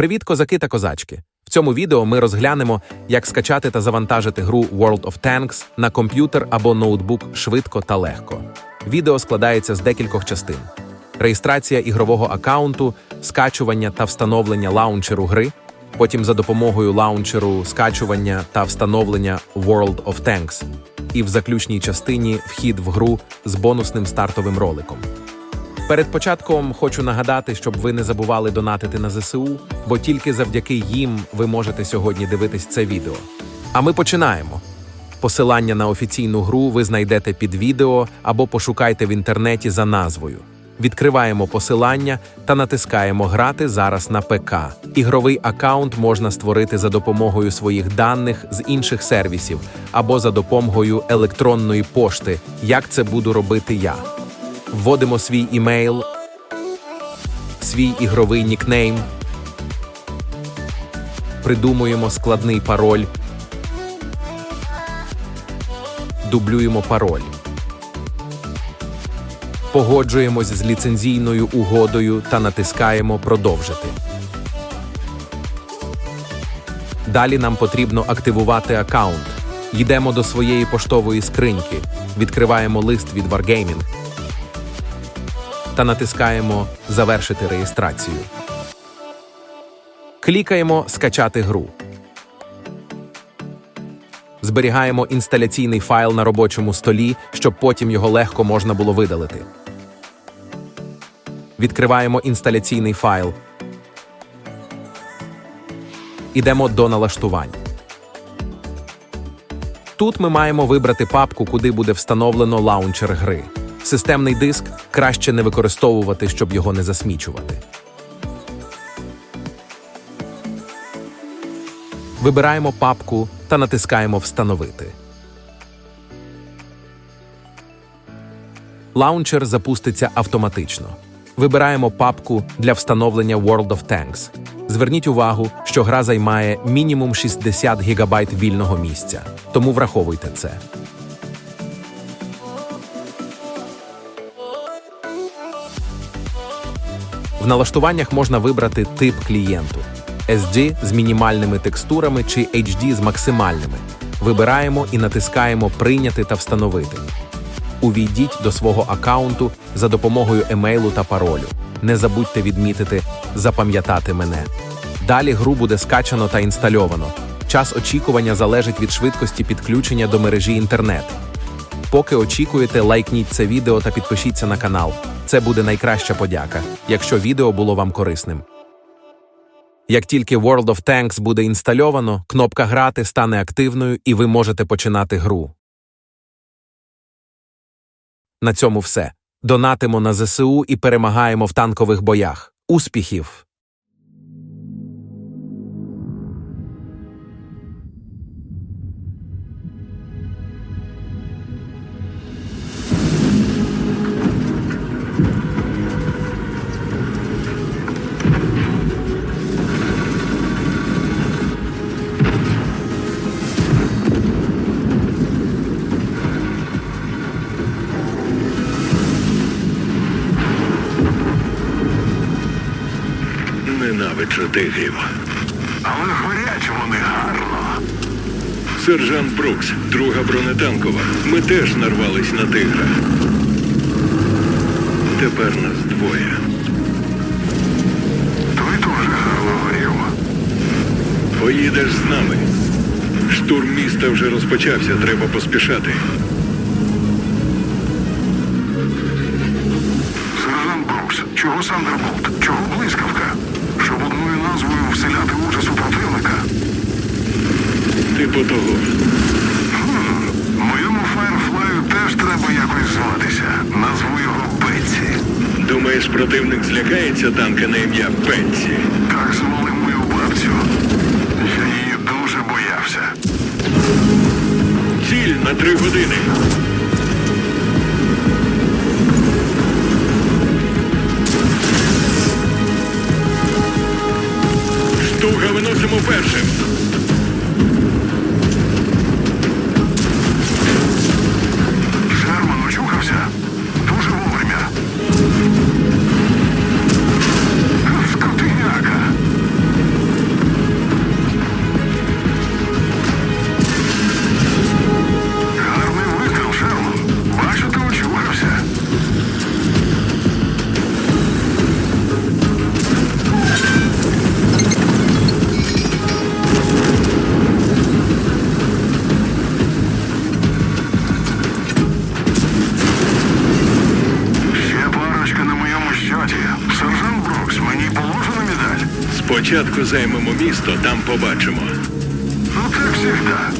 Привіт, козаки та козачки! В цьому відео ми розглянемо, як скачати та завантажити гру World of Tanks на комп'ютер або ноутбук швидко та легко. Відео складається з декількох частин: реєстрація ігрового аккаунту, скачування та встановлення лаунчеру гри, потім за допомогою лаунчеру скачування та встановлення World of Tanks, і в заключній частині вхід в гру з бонусним стартовим роликом. Перед початком хочу нагадати, щоб ви не забували донатити на ЗСУ, бо тільки завдяки їм ви можете сьогодні дивитись це відео. А ми починаємо. Посилання на офіційну гру ви знайдете під відео або пошукайте в інтернеті за назвою. Відкриваємо посилання та натискаємо Грати зараз на ПК. Ігровий аккаунт можна створити за допомогою своїх даних з інших сервісів або за допомогою електронної пошти, як це буду робити я. Вводимо свій імейл, свій ігровий нікнейм, придумуємо складний пароль, дублюємо пароль. Погоджуємось з ліцензійною угодою та натискаємо Продовжити. Далі нам потрібно активувати аккаунт. Йдемо до своєї поштової скриньки, відкриваємо лист від Wargaming та натискаємо Завершити реєстрацію. Клікаємо Скачати гру. Зберігаємо інсталяційний файл на робочому столі, щоб потім його легко можна було видалити. Відкриваємо інсталяційний файл. Ідемо до налаштувань. Тут ми маємо вибрати папку, куди буде встановлено лаунчер гри. Системний диск краще не використовувати, щоб його не засмічувати. Вибираємо папку та натискаємо Встановити. Лаунчер запуститься автоматично. Вибираємо папку для встановлення World of Tanks. Зверніть увагу, що гра займає мінімум 60 ГБ вільного місця, тому враховуйте це. В налаштуваннях можна вибрати тип клієнту SD з мінімальними текстурами чи HD з максимальними. Вибираємо і натискаємо Прийняти та встановити. Увійдіть до свого аккаунту за допомогою емейлу та паролю. Не забудьте відмітити Запам'ятати мене. Далі гру буде скачано та інстальовано. Час очікування залежить від швидкості підключення до мережі інтернет. Поки очікуєте, лайкніть це відео та підпишіться на канал. Це буде найкраща подяка, якщо відео було вам корисним. Як тільки World of Tanks буде інстальовано, кнопка Грати стане активною і ви можете починати гру. На цьому все. Донатимо на ЗСУ і перемагаємо в танкових боях. Успіхів! Ненавиджу тигрів. Але горять вони гарно. Сержант Брукс, друга бронетанкова. Ми теж нарвались на тигра. Тепер нас двоє. Той дуже гарно горів. Поїдеш з нами. Штурм міста вже розпочався, треба поспішати. Сержант Брукс, чого Сандерболт? Чого блискавка? Вселяти ужас у противника? Типу того. Моєму Фаєрфлаю теж треба якось зватися. Назву його Бетсі. Думаєш, противник злякається танка на ім'я Пенсі? Так звали мою бабцю. Я її дуже боявся. Ціль на три години. Штуга виносимо першим. Спочатку займемо місто, там побачимо. Ну, как всегда.